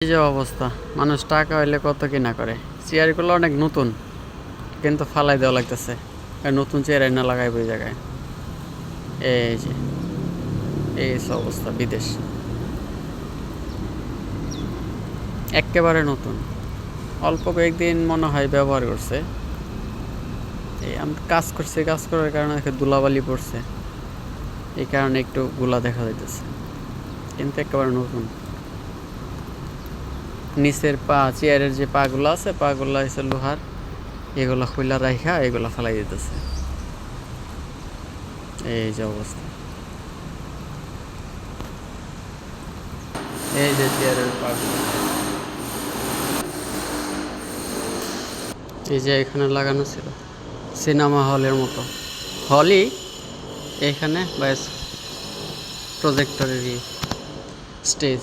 এই যে অবস্থা, মানুষ টাকা হইলে কত কিনা করে? চেয়ারগুলো অনেক নতুন, কিন্তু ফালাই দেওয়া লাগতেছে। নতুন চেয়ার না লাগাইব ওই জায়গায়। এই যে, এই অবস্থা বিদেশ। একেবারে নতুন। অল্প কয়েকদিন মনে হয় ব্যবহার করছে। এই আমি কাজ করছি, কাজ করার কারণে ধুলাবালি পড়ছে। এই কারণে একটু গুলা দেখা যাইতেছে। কিন্তু একেবারে নতুন। নিচের পা, চেয়ারের যে পাগুলো আছে, পাগুলো হচ্ছে লোহার। এগুলো খুলা রাখা এগুলো ফেলাই দিতেছে। এই যে অবস্থা। এই যে চেয়ারের পাগুলো। এই যে এখানে লাগানো ছিল, সিনেমা হলের মতো। হলই এখানে, ব্যাস প্রজেক্টরের স্টেজ